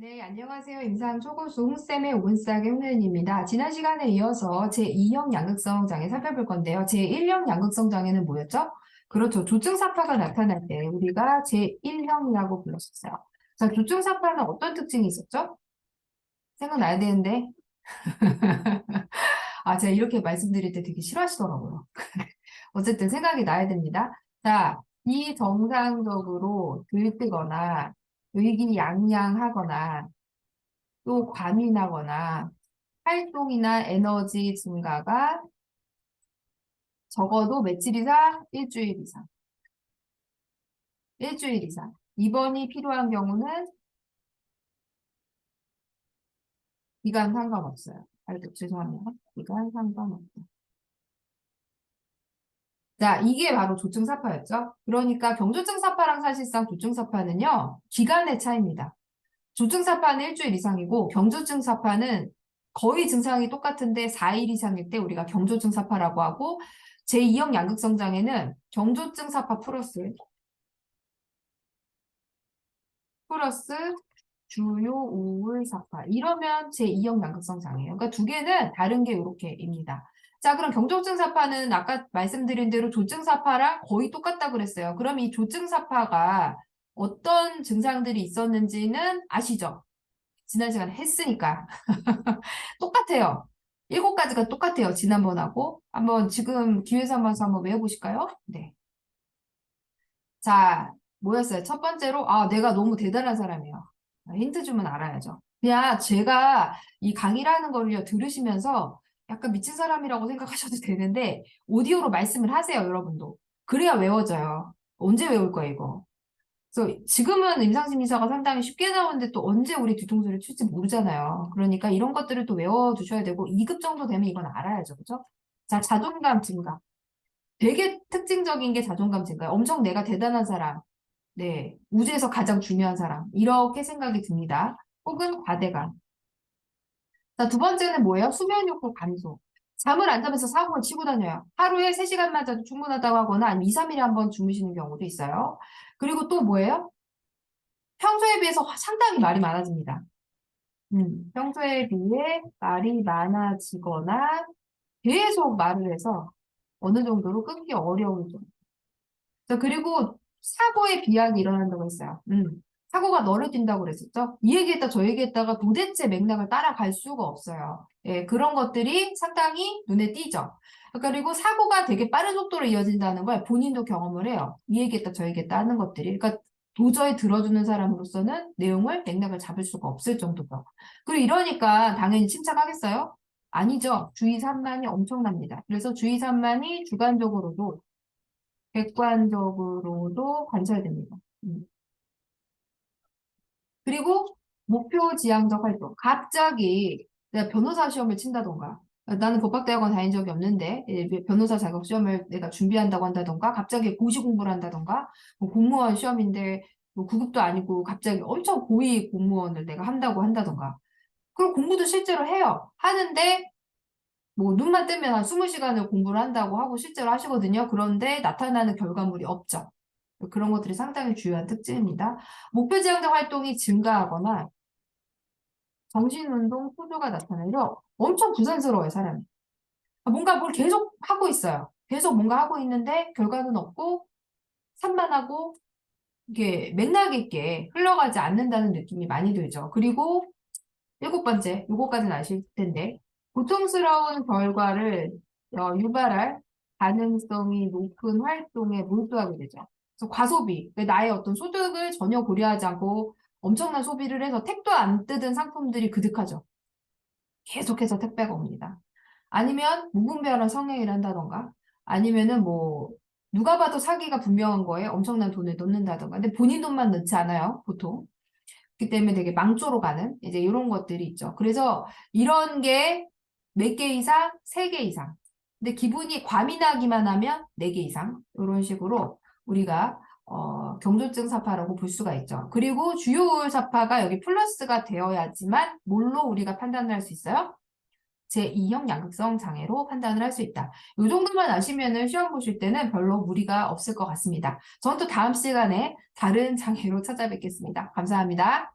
네, 안녕하세요. 임상 초고수 홍쌤의 오븐싸게 홍련입니다. 지난 시간에 이어서 제2형 양극성 장애 살펴볼 건데요. 제1형 양극성 장애는 뭐였죠? 그렇죠. 조증사파가 나타날 때 우리가 제1형이라고 불렀었어요. 자, 조증사파는 어떤 특징이 있었죠? 생각나야 되는데. 아, 제가 이렇게 말씀드릴 때 되게 싫어하시더라고요. 어쨌든 생각이 나야 됩니다. 자, 비정상적으로 들뜨거나 의기양양하거나 또 과민하거나 활동이나 에너지 증가가 적어도 며칠 이상? 일주일 이상. 일주일 이상. 입원이 필요한 경우는 기간 상관없어요. 아이고, 죄송합니다. 기간 상관없다. 자, 이게 바로 조증 사파였죠. 그러니까 경조증 사파랑 사실상 조증 사파는요, 기간의 차이입니다. 조증 사파는 일주일 이상이고 경조증 사파는 거의 증상이 똑같은데 4일 이상일 때 우리가 경조증 사파라고 하고 제2형 양극성 장애는 경조증 사파 플러스 플러스 주요 우울 사파 이러면 제2형 양극성 장애예요. 그러니까 두 개는 다른 게 이렇게입니다. 자, 그럼 경조증사파는 아까 말씀드린 대로 조증사파랑 거의 똑같다 그랬어요. 그럼 이 조증사파가 어떤 증상들이 있었는지는 아시죠? 지난 시간에 했으니까. 똑같아요. 일곱 가지가 똑같아요. 지난번하고. 한번 지금 기회 삼아서 한번 외워보실까요? 네. 자, 뭐였어요? 첫 번째로, 아, 내가 너무 대단한 사람이에요. 힌트 주면 알아야죠. 그냥 제가 이 강의라는 걸요 들으시면서 약간 미친 사람이라고 생각하셔도 되는데 오디오로 말씀을 하세요, 여러분도. 그래야 외워져요. 언제 외울 거예요, 이거? 그래서 지금은 임상심리사가 상당히 쉽게 나오는데 또 언제 우리 뒤통수를 칠지 모르잖아요. 그러니까 이런 것들을 또 외워두셔야 되고 2급 정도 되면 이건 알아야죠, 그죠? 자, 자존감 증가. 되게 특징적인 게 자존감 증가예요. 엄청 내가 대단한 사람, 네, 우주에서 가장 중요한 사람 이렇게 생각이 듭니다. 혹은 과대감. 자, 두 번째는 뭐예요? 수면 욕구 감소. 잠을 안 자면서 사고를 치고 다녀요. 하루에 3시간만 자도 충분하다고 하거나 아니면 2, 3일에 한 번 주무시는 경우도 있어요. 그리고 또 뭐예요? 평소에 비해서 상당히 말이 많아집니다. 음, 평소에 비해 말이 많아지거나 계속 말을 해서 어느 정도로 끊기 어려운 정도. 자, 그리고 사고의 비약이 일어난다고 했어요. 음, 사고가 너를뛴다고 그랬었죠? 이 얘기했다 저 얘기했다가 도대체 맥락을 따라갈 수가 없어요. 예, 그런 것들이 상당히 눈에 띄죠. 그리고 사고가 되게 빠른 속도로 이어진다는 걸 본인도 경험을 해요. 이 얘기했다 저 얘기했다 하는 것들이. 그러니까 도저히 들어주는 사람으로서는 내용을 맥락을 잡을 수가 없을 정도죠. 그리고 이러니까 당연히 침착하겠어요? 아니죠. 주의 산만이 엄청납니다. 그래서 주의 산만이 주관적으로도 객관적으로도 관찰됩니다. 음. 그리고 목표 지향적 활동. 갑자기 내가 변호사 시험을 친다던가 나는 법학대학원 다닌 적이 없는데 변호사 자격 시험을 내가 준비한다고 한다던가 갑자기 고시 공부를 한다던가 뭐 공무원 시험인데 뭐 구급도 아니고 갑자기 엄청 고위 공무원을 내가 한다고 한다던가 그리고 공부도 실제로 해요. 하는데 뭐 눈만 뜨면 한 20시간을 공부를 한다고 하고 실제로 하시거든요. 그런데 나타나는 결과물이 없죠. 그런 것들이 상당히 주요한 특징입니다. 목표 지향적 활동이 증가하거나 정신운동 소조가 나타나요. 엄청 부산스러워요, 사람이. 뭔가 뭘 계속 하고 있어요. 계속 뭔가 하고 있는데 결과는 없고 산만하고 이게 맥락 있게 흘러가지 않는다는 느낌이 많이 들죠. 그리고 일곱 번째, 요거까지는 아실 텐데 고통스러운 결과를 어, 유발할 가능성이 높은 활동에 몰두하게 되죠. 그래서 과소비, 나의 어떤 소득을 전혀 고려하지 않고 엄청난 소비를 해서 택도 안 뜯은 상품들이 그득하죠. 계속해서 택배가 옵니다. 아니면 무분별한 성행위를 한다던가 아니면은 뭐 누가 봐도 사기가 분명한 거에 엄청난 돈을 넣는다던가. 근데 본인 돈만 넣지 않아요 보통. 그렇기 때문에 되게 망조로 가는 이제 이런 것들이 있죠. 그래서 이런 게 몇 개 이상, 세 개 이상. 근데 기분이 과민하기만 하면 네 개 이상. 이런 식으로 우리가 어, 경조증 사파라고 볼 수가 있죠. 그리고 주요 우울 사파가 여기 플러스가 되어야지만 뭘로 우리가 판단을 할 수 있어요? 제2형 양극성 장애로 판단을 할 수 있다. 이 정도만 아시면 시험 보실 때는 별로 무리가 없을 것 같습니다. 저는 또 다음 시간에 다른 장애로 찾아뵙겠습니다. 감사합니다.